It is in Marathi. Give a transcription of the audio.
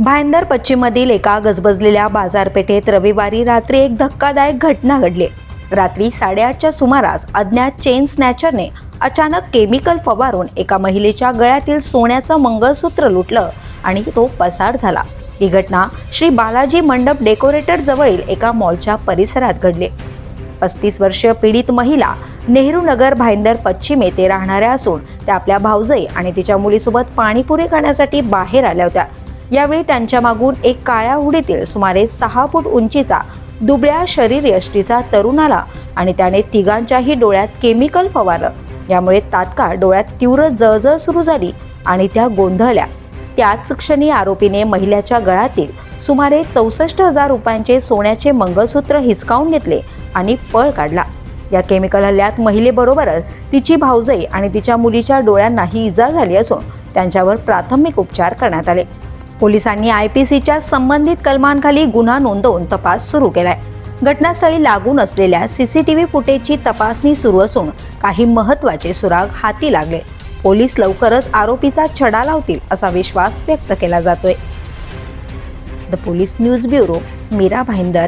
भायंदर पश्चिममधील एका गजबजलेल्या बाजारपेठेत रविवारी रात्री एक धक्कादायक घटना घडली. रात्री साडेआठच्या सुमारास अज्ञात चेन स्नॅचरने अचानक केमिकल फवारून एका महिलेच्या गळ्यातील सोन्याचं मंगळसूत्र लुटलं आणि तो पसार झाला. ही घटना श्री बालाजी मंडप डेकोरेटर जवळील एका मॉलच्या परिसरात घडली. पस्तीस वर्षीय पीडित महिला नेहरू नगर भाईंदर पश्चिम येथे राहणाऱ्या असून त्या आपल्या भाऊजई आणि तिच्या मुलीसोबत पाणीपुरी खाण्यासाठी बाहेर आल्या होत्या. यावेळी त्यांच्या मागून एक काळ्या हुडीतील सुमारे सहा फूट उंचीचा दुबळ्या शरीर यष्टीचा तरुण आला आणि त्याने तिघांच्याही डोळ्यात केमिकल फवारलं. यामुळे तात्काळ डोळ्यात तीव्र जळजळ सुरू झाली आणि त्या गोंधळल्या. त्याच क्षणी आरोपीने महिलेच्या गळ्यातील सुमारे चौसष्ट हजार रुपयांचे सोन्याचे मंगळसूत्र हिसकावून घेतले आणि पळ काढला. या केमिकल हल्ल्यात महिलेबरोबरच तिची भावजई आणि तिच्या मुलीच्या डोळ्यांनाही इजा झाली असून त्यांच्यावर प्राथमिक उपचार करण्यात आले. पोलिसांनी आय पी सीच्या संबंधित कलमांखाली गुन्हा नोंदवून तपास सुरू केलाय. घटनास्थळी लागून असलेल्या सीसीटीव्ही फुटेजची तपासणी सुरू असून काही महत्त्वाचे सुराग हाती लागले. पोलीस लवकरच आरोपीचा छडा लावतील असा विश्वास व्यक्त केला जातोय. The police news bureau Meera Bhayandar.